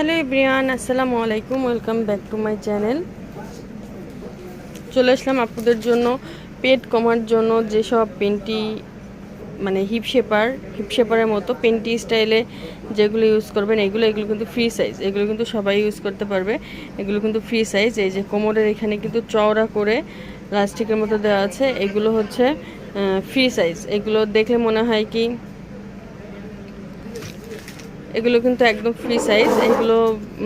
Hello ইব্রিয়ান আসসালামু আলাইকুম, welcome back to my channel. চলে আসলাম আপনাদের জন্য পেট কমার জন্য যেসব পেন্টি মানে হিপ শেপার, হিপ শেপারের মতো পেন্টি স্টাইলে যেগুলো ইউজ করবেন, এগুলো এগুলো কিন্তু ফ্রি সাইজ এগুলো কিন্তু সবাই ইউজ করতে পারবে। এগুলো কিন্তু ফ্রি সাইজ এই যে কোমরের এখানে কিন্তু চওড়া করে প্লাস্টিকের মতো দেওয়া আছে, এগুলো হচ্ছে ফ্রি সাইজ এগুলো দেখলে মনে হয় কি এগুলো কিন্তু একদম ফ্রি সাইজ এগুলো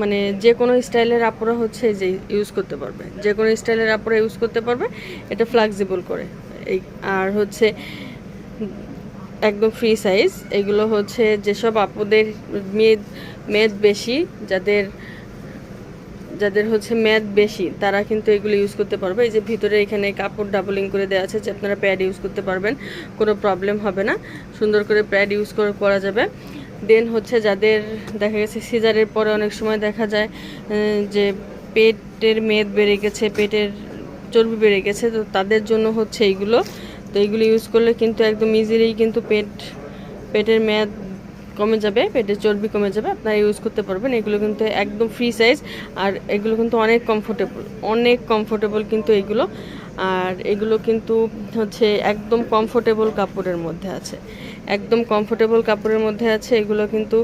মানে যে কোনো স্টাইলের আপুরা হচ্ছে যে ইউজ করতে পারবে। যে কোনো স্টাইলের আপুরা ইউজ করতে পারবে, এটা ফ্লেক্সিবল করে। এই আর হচ্ছে একদম ফ্রি সাইজ এগুলো হচ্ছে যেসব আপুদের মেদ মেদ বেশি, যাদের যাদের হচ্ছে ম্যাথ বেশি, তারা কিন্তু এগুলো ইউজ করতে পারবে। এই যে ভিতরে এখানে কাপড় ডাবলিং করে দেওয়া আছে, যে আপনারা প্যাড ইউজ করতে পারবেন, কোনো প্রবলেম হবে না। সুন্দর করে প্যাড ইউজ করে করা যাবে। দেন হচ্ছে যাদের দেখা গেছে সিজারের পরে অনেক সময় দেখা যায় যে পেটের মেদ বেড়ে গেছে, পেটের চর্বি বেড়ে গেছে, তো তাদের জন্য হচ্ছে এইগুলো। তো এইগুলো ইউজ করলে কিন্তু একদম ইজিলি কিন্তু পেট, পেটের মেয়াদ কমে যাবে, পেটের চর্বি কমে যাবে, আপনারা ইউজ করতে পারবেন। এগুলো কিন্তু একদম ফ্রি সাইজ আর এগুলো কিন্তু অনেক কমফোর্টেবল অনেক কমফোর্টেবল কিন্তু এগুলো। আর এগুলো কিন্তু হচ্ছে একদম কমফোর্টেবল কাপড়ের মধ্যে আছে। একদম কমফোর্টেবল কাপড়ের মধ্যে আছে, এগুলো কিন্তু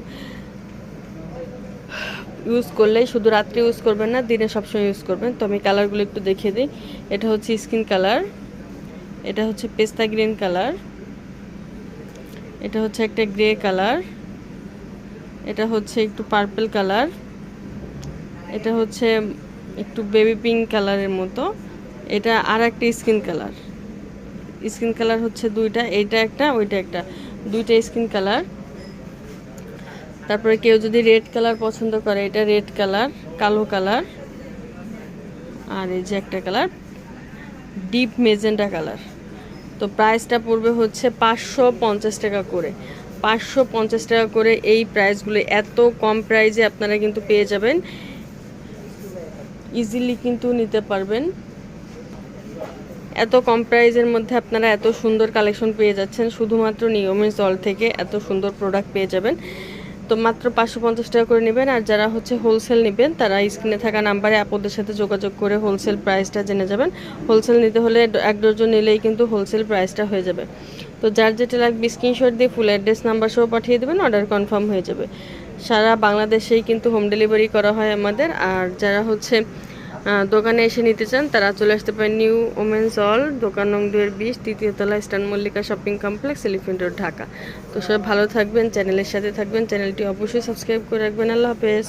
ইউজ করলে, শুধু রাত্রে ইউজ করবেন না, দিনে সবসময় ইউজ করবেন। তো আমি কালারগুলো একটু দেখিয়ে দিই। এটা হচ্ছে স্কিন কালার এটা হচ্ছে পেস্তা গ্রিন কালার এটা হচ্ছে একটা গ্রে কালার এটা হচ্ছে একটু পার্পল কালার এটা হচ্ছে একটু বেবি পিঙ্ক কালারের মতো, এটা আর একটা স্কিন কালার স্কিন কালার হচ্ছে দুইটা, এইটা একটা, ওইটা একটা, দুইটা স্কিন কালার তারপরে কেউ যদি রেড কালার পছন্দ করে, এটা রেড কালার কালো কালার আর এই যে একটা কালার ডিপ মেজেন্টা কালার তো প্রাইসটা পড়বে হচ্ছে পাঁচশো পঞ্চাশ টাকা করে। পাঁচশো পঞ্চাশ টাকা করে এই প্রাইসগুলো এত কম প্রাইসে আপনারা কিন্তু পেয়ে যাবেন। ইজিলি কিন্তু নিতে পারবেন। এত কম প্রাইজের মধ্যে আপনারা এত সুন্দর কালেকশন পেয়ে যাচ্ছেন, শুধুমাত্র নিয়মের জল থেকে এত সুন্দর প্রোডাক্ট পেয়ে যাবেন। তো মাত্র পাঁচশো পঞ্চাশ টাকা করে নেবেন, আর যারা হচ্ছে হোলসেল নেবেন, তারা স্ক্রিনে থাকা নাম্বারে আপনাদের সাথে যোগাযোগ করে হোলসেল প্রাইসটা জেনে যাবেন। হোলসেল নিতে হলে এক ডজন নিলেই কিন্তু হোলসেল প্রাইসটা হয়ে যাবে। তো যার যেটা লাগবে স্ক্রিনশট দিয়ে ফুল অ্যাড্রেস নাম্বার সহ পাঠিয়ে দেবেন অর্ডার কনফার্ম হয়ে যাবে। সারা বাংলাদেশেই কিন্তু হোম ডেলিভারি করা হয় আমাদের। আর যারা হচ্ছে দোকানে এসে নিতে চান, তারা চলে আসতে পারেন নিউ ওমেন্স অল দোকান নং দুয়ের বিশ, তৃতীয় তলা স্টান Mallika shopping complex elephant road Dhaka. তো সবাই ভালো থাকবেন চ্যানেলের সাথে থাকবেন। চ্যানেলটি অবশ্যই সাবস্ক্রাইব করে রাখবেন। আল্লাহ হাফেজ।